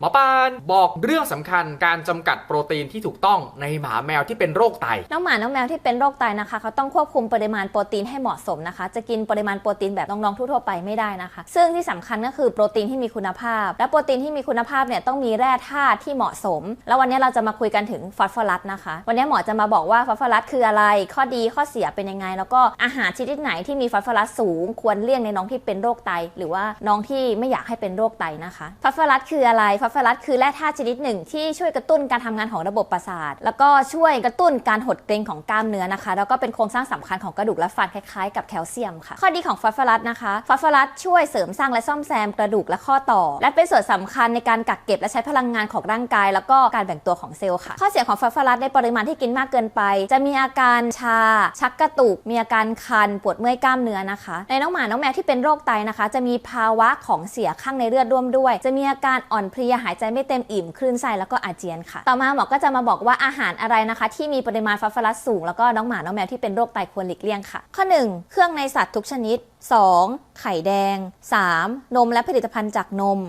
หมอปานบอกเรื่องสำคัญการจำกัดโปรตีนที่ถูกต้องในหมาแมวที่เป็นโรคไต น้องหมา น้องแมวที่เป็นโรคไตนะคะ เขาต้องควบคุมปริมาณโปรตีนให้เหมาะสมนะคะ จะกินปริมาณโปรตีนแบบน้องๆทั่วไปไม่ได้นะคะ ซึ่งที่สำคัญก็คือโปรตีนที่มีคุณภาพ และโปรตีนที่มีคุณภาพเนี่ยต้องมีแร่ธาตุที่เหมาะสม แล้ววันนี้เราจะมาคุยกันถึงฟอสฟอรัสนะคะ วันนี้หมอจะมาบอกว่าฟอสฟอรัสคืออะไร ข้อดีข้อเสียเป็นยังไง แล้วก็อาหารชนิดไหนที่มีฟอสฟอรัสสูง ควรเลี่ยงในน้องที่เป็นโรคไต หรือว่าน้องที่ไม่อยากให้เป็นโรคไตนะคะฟอสฟอรัสคืออะไรฟอสฟอรัสคือแร่ธาตุชนิดหนึ่งที่ช่วยกระตุ้นการทำงานของระบบประสาท แล้วก็ช่วยกระตุ้นการหดเกร็งของกล้ามเนื้อนะคะ แล้วก็เป็นโครงสร้างสำคัญของกระดูกและฟันคล้ายๆกับแคลเซียมค่ะ ข้อดีของฟอสฟอรัสนะคะฟอสฟอรัสช่วยเสริมสร้างและซ่อมแซมกระดูกและข้อต่อ และเป็นส่วนสำคัญในการกักเก็บและใช้พลังงานของร่างกาย แล้วก็การแบ่งตัวของเซลล์ค่ะ ข้อเสียของฟอสฟอรัสในปริมาณที่กินมากเกินไป จะมีอาการชา ชักกระตุก มีอาการคัน ปวดเมื่อยกล้ามเนื้อนะคะ ในน้องหมา น้องแมวที่เป็นโรคไตนะคะ จะมีภาวะของเสียข้างในเลือดร่วมด้วย จะมีอาการอ่อนเพลียหายใจไม่เต็มอิ่มคลื่นไส้แล้วก็อาเจียนค่ะ ต่อมาหมอก็จะมาบอกว่าอาหารอะไรนะคะ ที่มีปริมาณฟอสฟอรัสสูงแล้วก็น้องหมาน้องแมวที่เป็นโรคไตควรหลีกเลี่ยงค่ะ ข้อ 1 เครื่องในสัตว์ทุกชนิด 2. ไข่แดง 3. นมและผลิตภัณฑ์จากนม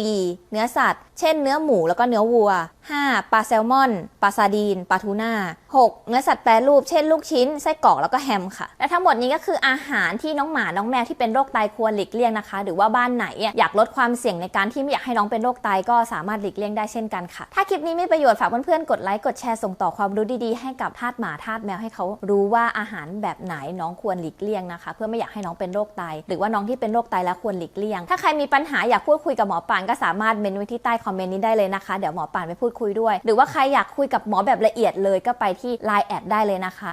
4. เนื้อสัตว์ เช่นเนื้อหมูแล้วก็เนื้อวัว 5. ปลาแซลมอน ปลาซาดีน ปลาทูน่า 6. เนื้อสัตว์แปรรูป เช่นลูกชิ้น ไส้กรอกแล้วก็แฮมค่ะ และทั้งหมดนี้ก็คืออาหารที่น้องหมา น้องแมวที่เป็นโรคไตควรหลีกเลี่ยงนะคะ หรือว่าบ้านไหนอยากลดความเสี่ยงในการที่ไม่อยากให้น้องเป็นโรคไตก็สามารถหลีกเลี่ยงได้เช่นกันค่ะ ถ้าคลิปนี้มีประโยชน์ฝากเพื่อนๆ กดไลค์ กดแชร์ ส่งต่อความรู้ดีๆ ให้กับทาสหมาทาสแมวให้เขารู้ว่าอาหารแบบไหนน้องควรหลีกเลี่ยงนะคะ เพื่อไม่อยากให้น้องเป็นโรคไต หรือว่าน้องที่เป็นโรคไตแล้วควรหลีกเลี่ยง ถ้าใครมีปัญหาอยากพูดคุยกับหมอปานก็สามารถเมนไว้ที่ใต้คอมเมนต์นี้ได้เลยนะคะ เดี๋ยวหมอปานไปพูดคุยด้วย หรือว่าใครอยากคุยกับหมอแบบละเอียดเลยก็ไปที่ Line แอดได้เลยนะคะ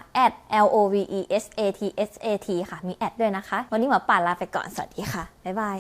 l o v e s a t s a t ค่ะ มีแอดด้วยนะคะ วันนี้หมอปานลาไปก่อน สวัสดีค่ะ บ๊ายบาย